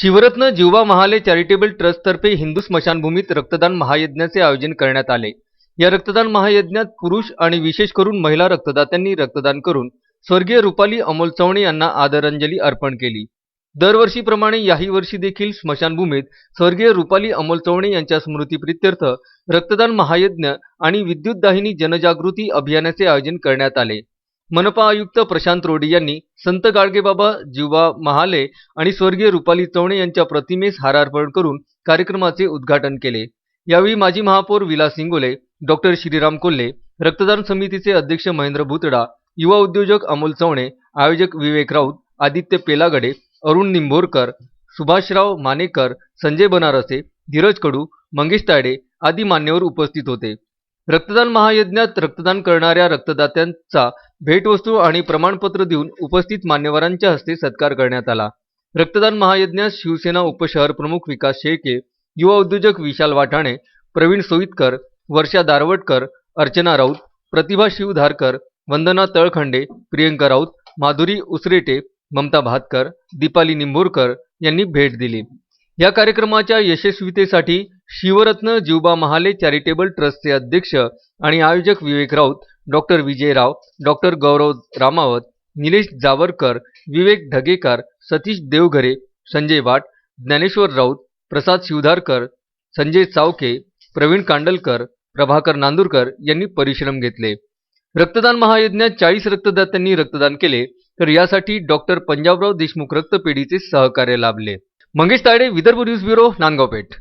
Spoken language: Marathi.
शिवरत्न जिवा महाले चॅरिटेबल ट्रस्टतर्फे हिंदू स्मशानभूमीत रक्तदान महायज्ञाचे आयोजन करण्यात आले. या रक्तदान महायज्ञात पुरुष आणि विशेष करून महिला रक्तदात्यांनी रक्तदान करून स्वर्गीय रुपाली अमोल चवणे यांना आदरांजली अर्पण केली. दरवर्षीप्रमाणे याही वर्षी देखील स्मशानभूमीत स्वर्गीय रुपाली अमोल चवणे यांच्या स्मृतीप्रित्यर्थ रक्तदान महायज्ञ आणि विद्युतदाहिनी जनजागृती अभियानाचे आयोजन करण्यात आले. मनपा आयुक्त प्रशांत रोडी यांनी संत गाडगेबाबा जिवा महाले आणि स्वर्गीय रुपाली चवणे यांच्या प्रतिमेस हारार्पण करून कार्यक्रमाचे उद्घाटन केले. यावेळी माजी महापौर विलास सिंगोले डॉक्टर श्रीराम कोल्हे रक्तदान समितीचे अध्यक्ष महेंद्र भुतडा युवा उद्योजक अमोल चवणे आयोजक विवेक राऊत आदित्य पेलागडे अरुण निंभोरकर सुभाषराव मानेकर संजय बनारसे धीरज कडू मंगेश तायडे आदी मान्यवर उपस्थित होते. रक्तदान महायज्ञात रक्तदान करणाऱ्या रक्तदात्यांचा भेटवस्तू आणि प्रमाणपत्र देऊन उपस्थित मान्यवरांच्या हस्ते सत्कार करण्यात आला. रक्तदान महायज्ञात शिवसेना उपशहर प्रमुख विकास शेळके युवा उद्योजक विशाल वाठाणे प्रवीण सोईतकर वर्षा दारवटकर अर्चना राऊत प्रतिभा शिवधारकर वंदना तळखंडे प्रियंका राऊत माधुरी उसरेटे ममता भातकर दीपाली निंभोरकर यांनी भेट दिली. या कार्यक्रमाच्या यशस्वीतेसाठी शिवरत्न जिवबा महाले चॅरिटेबल ट्रस्टचे अध्यक्ष आणि आयोजक विवेक राऊत डॉक्टर विजय राव डॉक्टर गौरव रामावत निलेश जावरकर विवेक ढगेकर सतीश देवघरे संजय वाट ज्ञानेश्वर राऊत प्रसाद शिवधारकर संजय चावके प्रवीण कांडलकर प्रभाकर नांदूरकर यांनी परिश्रम घेतले. रक्तदान महायज्ञात चाळीस रक्तदात्यांनी रक्तदान केले तर यासाठी डॉक्टर पंजाबराव देशमुख रक्तपेढीचे सहकार्य लाभले. Mangesh Tayde Vidarbha news bureau Nandgaonpeth